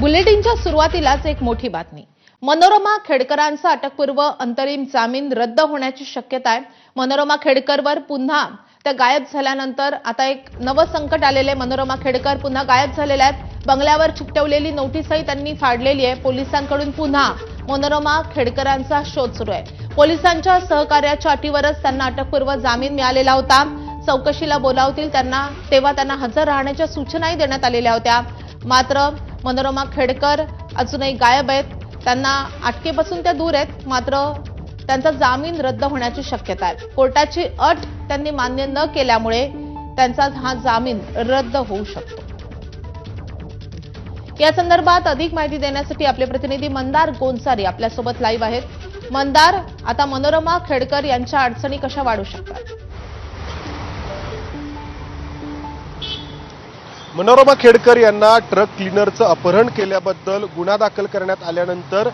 बुलेटिनच्या सुरुवातीलाच एक मोठी बातमी. मनोरमा खेडकरांचा अटकपूर्व अंतरिम जामीन रद्द होण्याची शक्यता आहे. मनोरमा खेडकरवर पुन्हा त्या गायब झाल्यानंतर आता एक नवं संकट आलेलं आहे. मनोरमा खेडकर पुन्हा गायब झालेले आहेत. बंगल्यावर चिकटवलेली नोटीसही त्यांनी फाडलेली आहे. पोलिसांकडून पुन्हा मनोरमा खेडकरांचा शोध सुरू आहे. पोलिसांच्या सहकार्याच्या अटीवरच त्यांना अटकपूर्व जामीन मिळालेला होता. चौकशीला बोलावतील त्यांना तेव्हा त्यांना हजर राहण्याच्या सूचनाही देण्यात आलेल्या होत्या. मात्र मनोरमा खेडकर अजूनही गायब आहेत. त्यांना अटकेपासून त्या दूर आहेत मात्र त्यांचा जामीन रद्द होण्याची शक्यता आहे. कोर्टाची अट त्यांनी मान्य न केल्यामुळे त्यांचा हा जामीन रद्द होऊ शकतो. या संदर्भात अधिक माहिती देण्यासाठी आपले प्रतिनिधी मंदार गोन्सारी आपल्यासोबत लाईव्ह आहेत. मंदार आता मनोरमा खेडकर यांच्या अडचणी कशा वाढू शकतात? मनोरमा खेडकर यांना ट्रक क्लीनरचं अपहरण केल्याबद्दल गुन्हा दाखल करण्यात आल्यानंतर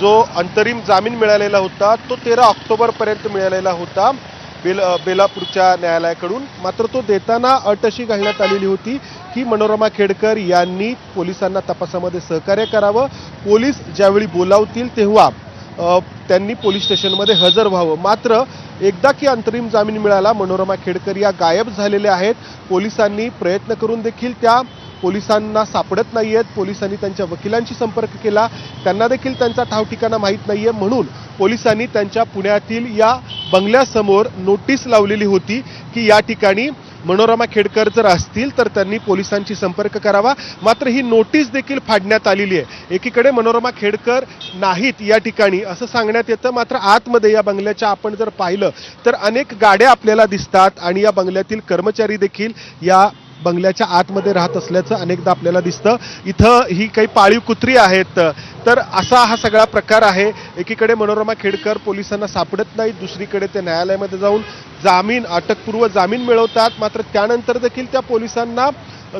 जो अंतरिम जामीन मिळालेला होता तो तेरा ऑक्टोबरपर्यंत मिळालेला होता बेल बेलापूरच्या न्यायालयाकडून. मात्र तो देताना अट अशी घालण्यात आलेली होती. की मनोरमा खेडकर यांनी पोलिसांना तपासामध्ये सहकार्य करावं. पोलीस ज्यावेळी बोलावतील तेव्हा त्यांनी पोलीस स्टेशनमध्ये हजर व्हावं. मात्र एकदा की अंतरिम जामीन मिळाला मनोरमा खेडकर या गायब झालेल्या आहेत. पोलिसांनी प्रयत्न करून देखील त्या पोलिसांना सापडत नाही आहेत पोलिसांनी त्यांच्या वकिलांशी संपर्क केला. त्यांना देखील त्यांचा ठाव ठिकाणा माहीत आहे म्हणून पोलिसांनी त्यांच्या पुण्यातील या बंगल्यासमोर नोटीस लावलेली होती की या ठिकाणी मनोरमा खेडकर जर असतील तर त्यांनी पोलिसांशी संपर्क करावा. मात्र ही नोटीस देखील फाडण्यात आलेली आहे. एकीकडे मनोरमा खेडकर नाहीत या ठिकाणी असं सांगण्यात येतं. मात्र आतमध्ये या बंगल्याच्या आपण जर पाहिलं तर अनेक गाड्या आपल्याला दिसतात आणि या बंगल्यातील कर्मचारी देखील या बंगल्याच्या आतमध्ये राहत असल्याचं अनेकदा आपल्याला दिसतं. इथं ही काही पाळीव कुत्री आहेत. तर असा हा सगळा प्रकार आहे. एकीकडे मनोरमा खेडकर पोलिसांना सापडत नाहीत. दुसरीकडे ते न्यायालयामध्ये जाऊन जामीन अटकपूर्व जामीन मिळवतात. मात्र त्यानंतर देखील त्या पोलिसांना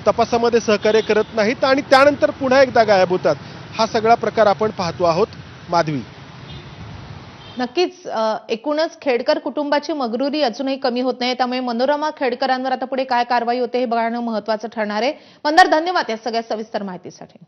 तपासामध्ये सहकार्य करत नाहीत आणि त्यानंतर पुन्हा एकदा गायब होतात. हा सगळा प्रकार आपण पाहतो आहोत. माधवी. नक्कीच एकूणच खेडकर कुटुंबाची मगरुरी अजूनही कमी होत नाही. त्यामुळे मनोरमा खेडकरांवर आता पुढे काय कारवाई होते हे बघणं महत्वाचं ठरणार आहे. मंदार धन्यवाद या सगळ्या सविस्तर माहितीसाठी.